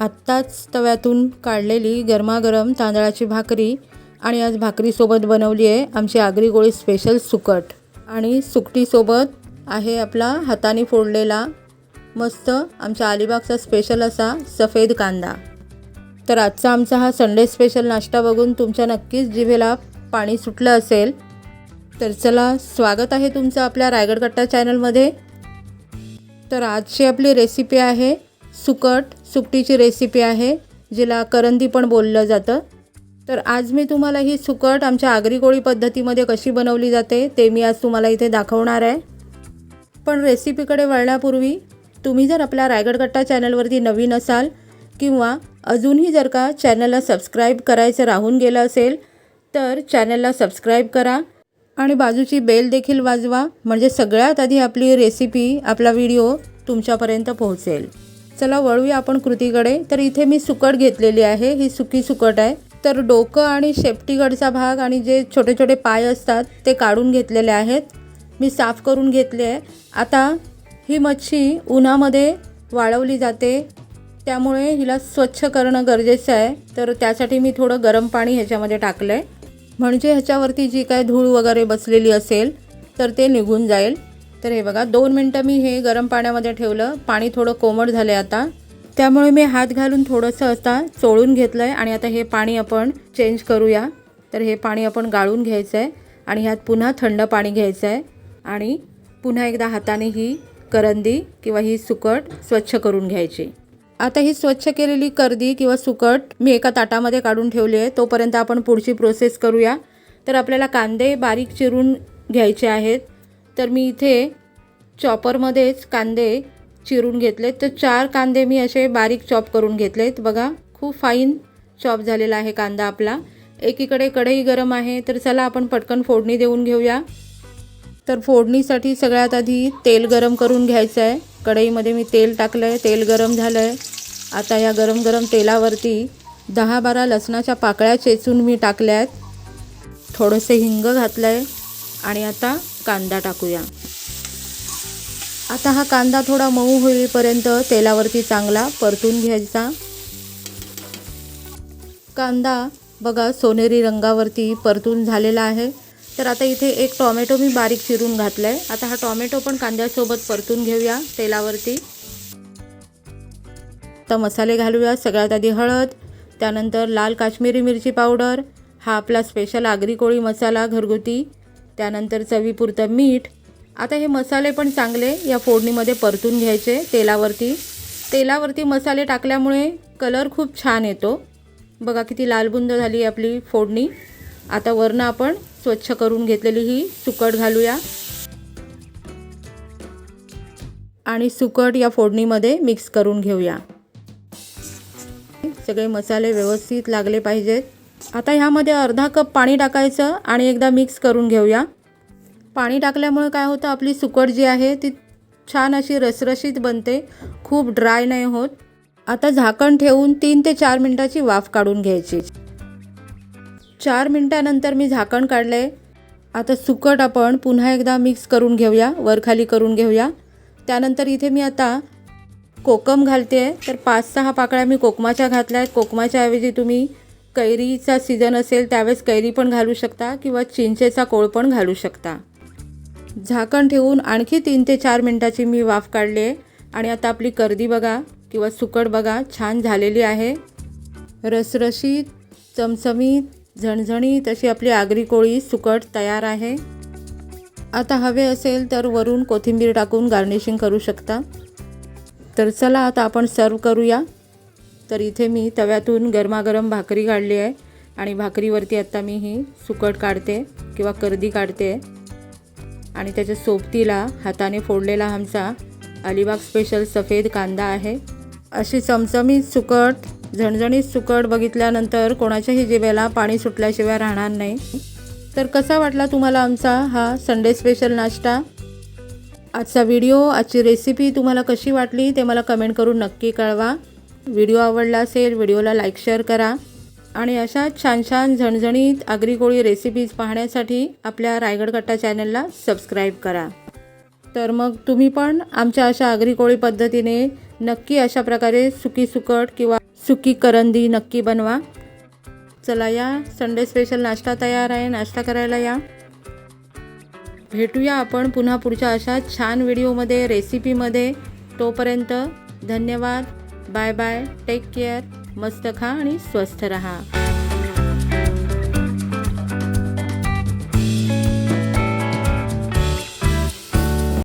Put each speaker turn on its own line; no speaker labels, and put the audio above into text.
आत्ताच तव्यातून काढलेली गरमागरम तांदळाची भाकरी आणि आज भाकरीसोबत बनवली आहे आमची आगरी गोळी स्पेशल सुकट. आणि सुकटीसोबत आहे आपला हाताने फोडलेला मस्त आमच्या अलिबागचा स्पेशल असा सफेद कांदा. तर आजचा आमचा हा संडे स्पेशल नाश्ता बघून तुमच्या नक्कीच जिभेला पाणी सुटलं असेल. तर चला स्वागत आहे तुमचं आपल्या रायगड कट्टा चॅनलमध्ये तर आजची आपली रेसिपी आहे सुकट सुकटीची रेसिपी आहे जिला करंदी पण बोललं जातं. तर आज मी तुम्हाला ही सुकट आमच्या आगरी कोळी पद्धतीमध्ये कशी बनवली जाते ते मी आज तुम्हाला इथे दाखवणार आहे. पण रेसिपीकडे वळण्यापूर्वी तुम्ही जर आपल्या रायगड कट्टा चॅनलवरती नवीन असाल किंवा अजूनही जर का चॅनलला सबस्क्राईब करायचं राहून गेलं असेल तर चॅनलला सबस्क्राईब करा आणि बाजूची बेल देखील वाजवा म्हणजे सगळ्यात आधी आपली रेसिपी आपला व्हिडिओ तुमच्यापर्यंत पोहोचेल. चला वळूया आपण कृतीकडे. तर इथे मी सुकट घेतलेली आहे. ही सुकी सुकट आहे. तर डोकं आणि शेपटीकडचा भाग आणि जे छोटे छोटे पाय असतात ते काढून घेतलेले आहेत. मी साफ करून घेतले आहे. आता ही मच्छी उन्हामध्ये वाळवली जाते. त्यामुळे हिला स्वच्छ करणं गरजेचं आहे. तर त्यासाठी मी थोडं गरम पाणी ह्याच्यामध्ये टाकलं आहे म्हणजे ह्याच्यावरती जी काय धूळ वगैरे बसलेली असेल तर ते निघून जाईल. तर हे बघा दोन मिनटं मी हे गरम पाण्यामध्ये ठेवलं. पाणी थोडं कोमट झालं आहे आता. त्यामुळे मी हात घालून थोडंसं आता चोळून घेतलं आहे आणि आता हे पाणी आपण चेंज करूया. तर हे पाणी आपण गाळून घ्यायचं आहे आणि ह्यात पुन्हा थंड पाणी घ्यायचं आहे आणि पुन्हा एकदा हाताने ही करंदी किंवा ही सुकट स्वच्छ करून घ्यायची. आता ही स्वच्छ केलेली करदी किंवा सुकट मी एका ताटामध्ये काढून ठेवली आहे. तोपर्यंत आपण पुढची प्रोसेस करूया. तर आपल्याला कांदे बारीक चिरून घ्यायचे आहेत. तर मी इथे चॉपरमध्येच कांदे चिरून घेतलेत. तर चार कांदे मी असे बारीक चॉप करून घेतलेत. बघा खूप फाईन चॉप झालेला आहे कांदा आपला. एकीकडे कढई गरम आहे तर चला आपण पटकन फोडणी देऊन घेऊया. तर फोडणीसाठी सगळ्यात आधी तेल गरम करून घ्यायचं आहे कढईमध्ये मी तेल टाकलं आहे तेल गरम झालं आहे आता या गरम गरम तेलावरती दहा बारा लसणाच्या पाकळ्या चेचून मी टाकल्या आहेत थोडंसं हिंग घातलं आहे आणि आता कांदा टाकूया. आता हा कांदा थोडा मऊ होईपर्यंत तेलावरती चांगला परतून घ्यायचा. कांदा बघा सोनेरी रंगावरती परतून झालेला आहे. तर आता इथे एक टॉमॅटो मी बारीक चिरून घातला आहे आता हा टॉमॅटो पण कांद्यासोबत परतून घेऊया तेलावरती. तर मसाले घालूया सगळ्यात आधी हळद त्यानंतर लाल काश्मीरी मिरची पावडर हा आपला स्पेशल आगरी कोळी मसाला घरगुती. त्यानंतर चवीपुरतं मीठ. आता हे मसाले पण चांगले या फोडणीमध्ये परतून घ्यायचे तेलावरती. तेलावरती मसाले टाकल्यामुळे कलर खूप छान येतो. बघा किती लालबुंद झाली आपली फोडणी. आता वरनं आपण स्वच्छ करून घेतलेली ही सुकट घालूया. आणि सुकट या फोडणीमध्ये मिक्स करून घेऊया. सगळे मसाले व्यवस्थित लागले पाहिजेत. आता ह्यामध्ये अर्धा कप पाणी टाकायचं आणि एकदा मिक्स करून घेऊया. पाणी टाकल्यामुळे काय होतं आपली सुकट जी आहे ती छान अशी रसरशीत बनते. खूप ड्राय नाही होत. आता झाकण ठेवून तीन ते चार मिनटाची वाफ काढून घ्यायची. चार मिनटानंतर मी झाकण काढलं आहे आता सुकट आपण पुन्हा एकदा मिक्स करून घेऊया वरखाली करून घेऊया. त्यानंतर इथे मी आता कोकम घालते आहे तर पाच सहा पाकळ्या मी कोकमाच्या घातल्या आहेत कोकमाच्या ऐवजी तुम्ही कैरीचा सीझन असेल त्यावेळेस कैरी पण घालू शकता किंवा चिंचेचा कोळ पण घालू शकता. झाकण ठेवून आणखी तीन ते चार मिनटाची मी वाफ काढली आहे आणि आता आपली करदी बघा किंवा सुकट बघा छान झालेली आहे. रसरशीत चमचमीत झणझणीत अशी आपली आगरी कोळी सुकट तयार आहे. आता हवे असेल तर वरून कोथिंबीर टाकून गार्निशिंग करू शकता. तर चला आता आपण सर्व करूया. तर इथे मी तव्यातून गरमागरम भाकरी काढली आहे. आणि भाकरीवरती आत्ता मी ही सुकट काढते किंवा करदी काढते. आणि त्याच्या सोबतीला हाताने फोडलेला आमचा अलिबाग स्पेशल सफेद कांदा आहे. अशी चमचमीत सुकट झणझणीत सुकट बघितल्यानंतर कोणाच्याही जिभेला पाणी सुटल्याशिवाय राहणार नाही. तर कसा वाटला तुम्हाला आमचा हा संडे स्पेशल नाश्ता? आजचा व्हिडिओ आजची रेसिपी तुम्हाला कशी वाटली ते मला कमेंट करून नक्की कळवा. व्हिडिओ आवडला असेल व्हिडिओला लाईक शेअर करा. आणि अशा छान छान झणझणीत आगरी कोळी रेसिपीज पाहण्यासाठी आपल्या रायगड कट्टा चॅनलला सबस्क्राईब करा. तर मग तुम्ही पण आमच्या अशा आगरी कोळी पद्धतीने नक्की अशा प्रकारे सुकी सुकट किंवा सुकी करंदी नक्की बनवा. चला या संडे स्पेशल नाश्ता तयार आहे नाश्ता करायला या. भेटूया आपण पुन्हा पुढच्या अशा छान व्हिडिओमध्ये रेसिपीमध्ये तोपर्यंत धन्यवाद. बाय बाय टेक केअर मस्त खा आणि स्वस्थ रहा.